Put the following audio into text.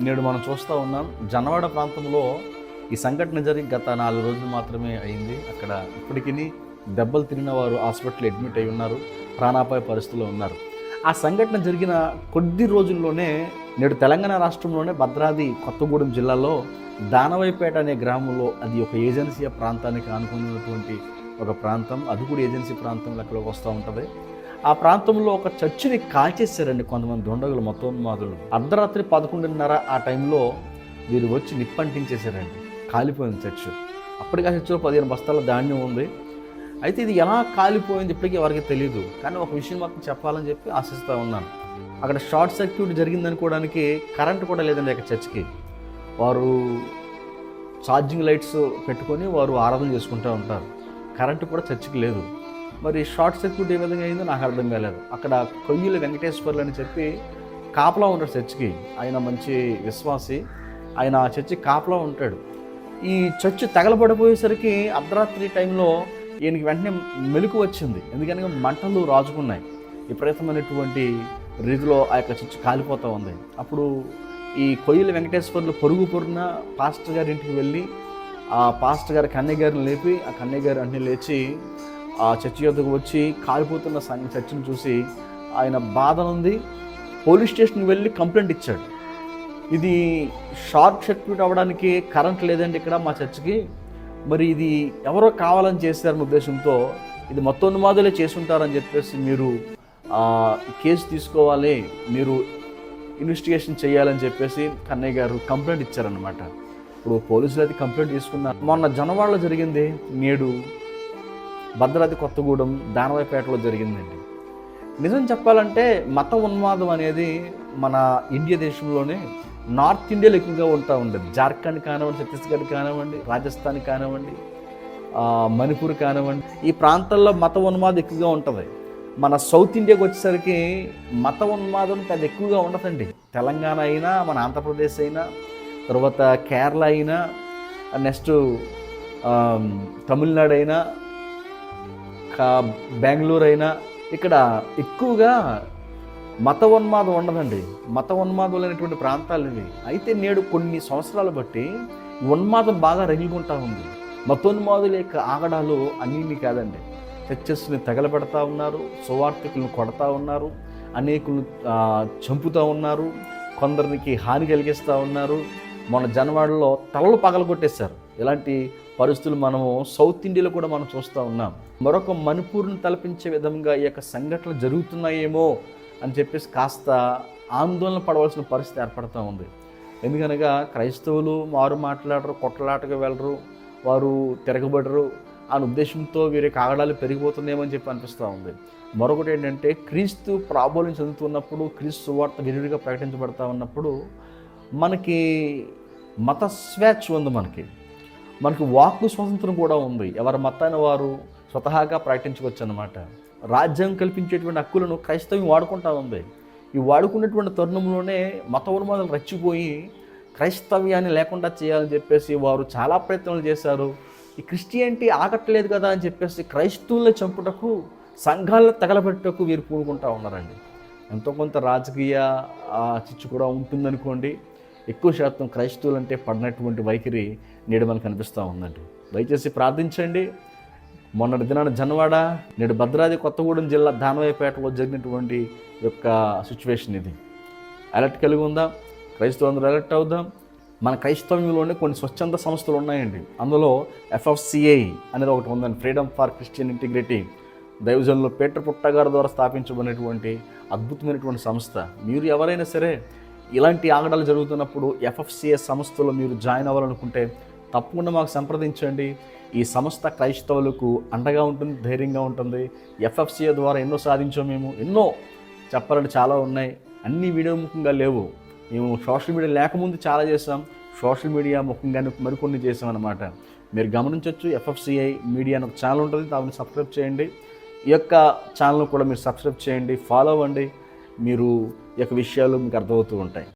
నేడు మనం చూస్తూ ఉన్నాం. జనవాడ ప్రాంతంలో ఈ సంఘటన జరిగి గత నాలుగు రోజులు మాత్రమే అయింది. అక్కడ ఇప్పటికీ దెబ్బలు తిరిగిన వారు హాస్పిటల్ అడ్మిట్ అయి ఉన్నారు. ప్రాణాపాయ పరిస్థితిలో ఉన్నారు. ఆ సంఘటన జరిగిన కొద్ది రోజుల్లోనే నేడు తెలంగాణ రాష్ట్రంలోనే భద్రాద్రి కొత్తగూడెం జిల్లాలో దానవైపేట అనే గ్రామంలో అది ఒక ఏజెన్సీ ప్రాంతానికి ఆనుకున్నటువంటి ఒక ప్రాంతం. అది కూడా ఏజెన్సీ ప్రాంతంలో అక్కడ వస్తూ ఉంటుంది. ఆ ప్రాంతంలో ఒక చర్చిని కాల్చేశారండి కొంతమంది దొండగులు మొత్తోన్మాదులు అర్ధరాత్రి పదకొండున్నర ఆ టైంలో వీరు వచ్చి నిప్పంటించేశారండి. కాలిపోయింది చర్చ్. అప్పటికి ఆ చర్చిలో పదిహేను బస్తాల ధాన్యం ఉంది. అయితే ఇది ఎలా కాలిపోయింది ఇప్పటికీ ఎవరికి తెలియదు కానీ ఒక విషయం మాత్రం చెప్పాలని చెప్పి ఆశిస్తూ ఉన్నాను. అక్కడ షార్ట్ సర్క్యూట్ జరిగిందనుకోవడానికి కరెంట్ కూడా లేదండి అక్కడ చర్చ్కి. వారు ఛార్జింగ్ లైట్స్ పెట్టుకొని వారు ఆరాధన చేసుకుంటూ ఉంటారు. కరెంటు కూడా చర్చికి లేదు. మరి షార్ట్ సర్క్యూట్ ఏ విధంగా అయిందో నాకు అర్థం కాలేదు. అక్కడ కొయ్యుల వెంకటేశ్వర్లు అని చెప్పి కాపలా ఉంటాడు చర్చికి ఆయన మంచి విశ్వాసి. ఆయన ఆ చర్చి కాపలా ఉంటాడు. ఈ చర్చి తగలబడిపోయేసరికి అర్ధరాత్రి టైంలో ఈయనకి వెంటనే మెలకు వచ్చింది. ఎందుకనగా మంటలు రాజుకున్నాయి. విపరీతమైనటువంటి రీతిలో ఆ యొక్క చర్చి కాలిపోతూ ఉంది. అప్పుడు ఈ కొయ్యల వెంకటేశ్వర్లు పొరుగు పొరున పాస్టర్ గారి ఇంటికి వెళ్ళి ఆ పాస్టర్ గారి కన్నయ్య గారిని లేపి ఆ కన్నయ్య గారు అన్ని లేచి ఆ చర్చి యొద్దకు వచ్చి కాలిపోతున్న సంఘ చర్చిని చూసి ఆయన బాధ ఉంది పోలీస్ స్టేషన్కి వెళ్ళి కంప్లైంట్ ఇచ్చాడు. ఇది షార్ట్ సర్క్యూట్ అవ్వడానికి కరెంట్ లేదండి ఇక్కడ మా చర్చికి. మరి ఇది ఎవరో కావాలని చేశారన్న ఉద్దేశంతో ఇది మొత్తం ఉన్మాదులే చేసుంటారని చెప్పేసి మీరు కేసు తీసుకోవాలి మీరు ఇన్వెస్టిగేషన్ చేయాలని చెప్పేసి కన్నయ్య గారు కంప్లైంట్ ఇచ్చారనమాట ఇప్పుడు పోలీసులు అయితే కంప్లైంట్ తీసుకున్నారు. మొన్న జనవాడలో జరిగింది నేడు భద్రాద్రి కొత్తగూడెం దానవాయిపేటలో జరిగిందండి. నిజం చెప్పాలంటే మత ఉన్మాదం అనేది మన ఇండియా దేశంలోనే నార్త్ ఇండియాలో ఎక్కువగా ఉంటా ఉండేది. జార్ఖండ్ కానివ్వండి ఛత్తీస్గఢ్ కానివ్వండి రాజస్థాన్ కానివ్వండి మణిపూర్ కానివ్వండి. ఈ ప్రాంతాల్లో మత ఉన్మాదం ఎక్కువగా ఉంటుంది. మన సౌత్ ఇండియాకి వచ్చేసరికి మత ఉన్మాదం పెద్ద ఎక్కువగా ఉండదండి. తెలంగాణ అయినా మన ఆంధ్రప్రదేశ్ అయినా తర్వాత కేరళ అయినా నెక్స్ట్ తమిళనాడు అయినా బెంగళూరు అయినా ఇక్కడ ఎక్కువగా మత ఉన్మాదం ఉండదండి. మత ఉన్మాదం లేనటువంటి ప్రాంతాలు ఇవి. అయితే నేడు కొన్ని సంవత్సరాలు బట్టి ఉన్మాదం బాగా రగిలుకుంటా ఉంది. మతోన్మాదుల యొక్క ఆగడాలు అన్నీ కాదండి. చర్చస్ని తగలబెడతా ఉన్నారు సువార్థికులను కొడతా ఉన్నారు అనేకులు చంపుతూ ఉన్నారు కొందరికి హాని కలిగిస్తూ ఉన్నారు. మన జనవాడలో తలలు పగలగొట్టేశారు. ఇలాంటి పరిస్థితులు మనము సౌత్ ఇండియాలో కూడా మనం చూస్తూ ఉన్నాం. మరొక మణిపూర్ను తలపించే విధంగా ఈ యొక్క సంఘటనలు జరుగుతున్నాయేమో అని చెప్పేసి కాస్త ఆందోళన పడవలసిన పరిస్థితి ఏర్పడుతూ ఉంది. ఎందుకనగా క్రైస్తవులు మారు మాట్లాడరు కొట్టలాటకు వెళ్ళరు వారు తిరగబడరు అనే ఉద్దేశంతో వీరి కాగడాలు పెరిగిపోతుందేమో అని చెప్పి అనిపిస్తూ ఉంది. మరొకటి ఏంటంటే క్రీస్తు ప్రాబల్యం చదువుతున్నప్పుడు క్రీస్తు వార్త విరివిగా ప్రకటించబడతా ఉన్నప్పుడు మనకి మత స్వేచ్ఛ ఉంది మనకి. మనకి వాక్కు స్వాతంత్రం కూడా ఉంది. ఎవరి మతాన్ని వారు స్వతహాగా ప్రకటించుకోవచ్చు అనమాట రాజ్యం కల్పించేటువంటి హక్కులను క్రైస్తవం వాడుకుంటా ఉంది. ఈ వాడుకున్నటువంటి తరుణంలోనే మత ఉన్మాదాలు రచ్చిపోయి క్రైస్తవ్యాన్ని లేకుండా చేయాలని చెప్పేసి వారు చాలా ప్రయత్నాలు చేశారు. ఈ క్రిస్టియానిటీ ఆగట్లేదు కదా అని చెప్పేసి క్రైస్తవుల్ని చంపుటకు సంఘాలను తగలబెట్టకు వీరు పూనుకుంటా ఉన్నారండి. ఎంతో కొంత రాజకీయ చిచ్చు కూడా ఉంటుందనుకోండి. ఎక్కువ శాతం క్రైస్తవులు అంటే పడినటువంటి వైఖరి నేడు మనకు కనిపిస్తూ ఉందండి. దయచేసి ప్రార్థించండి. మొన్నటి దినాన జనవాడ నేడు భద్రాద్రి కొత్తగూడెం జిల్లా దానవాయిపేటలో జరిగినటువంటి యొక్క సిచ్యువేషన్ ఇది. అలర్ట్ కలిగి ఉందాం. క్రైస్తవులందరూ అలర్ట్ అవుదాం. మన క్రైస్తవ్యంలోనే కొన్ని స్వచ్ఛంద సంస్థలు ఉన్నాయండి. అందులో ఎఫ్ఎఫ్సిఐ అనేది ఒకటి ఉందండి. Freedom for Christian integrity. దైవజనులు పీటర్ పుట్టగారి ద్వారా స్థాపించబడినటువంటి అద్భుతమైనటువంటి సంస్థ. మీరు ఎవరైనా సరే ఇలాంటి ఆగడాలు జరుగుతున్నప్పుడు ఎఫ్ఎఫ్సిఏ సంస్థలో మీరు జాయిన్ అవ్వాలనుకుంటే తప్పకుండా మాకు సంప్రదించండి. ఈ సంస్థ క్రైస్తవులకు అండగా ఉంటుంది ధైర్యంగా ఉంటుంది. ఎఫ్ఎఫ్సిఏ ద్వారా ఎన్నో సాధించాం మేము ఎన్నో చెప్పాలంటే చాలా ఉన్నాయి. అన్ని వీడియో ముఖంగా లేవు. మేము సోషల్ మీడియా లేకముందు చాలా చేసాం సోషల్ మీడియా ముఖంగానే మరికొన్ని చేసాం అనమాట మీరు గమనించవచ్చు ఎఫ్ఎఫ్సిఐ మీడియా అని ఒక ఛానల్ ఉంటుంది దాన్ని సబ్స్క్రైబ్ చేయండి. ఈ యొక్క ఛానల్ కూడా మీరు సబ్స్క్రైబ్ చేయండి ఫాలో అవ్వండి. మీరు యొక్క విషయాలు మీకు అర్థమవుతూ ఉంటాయి.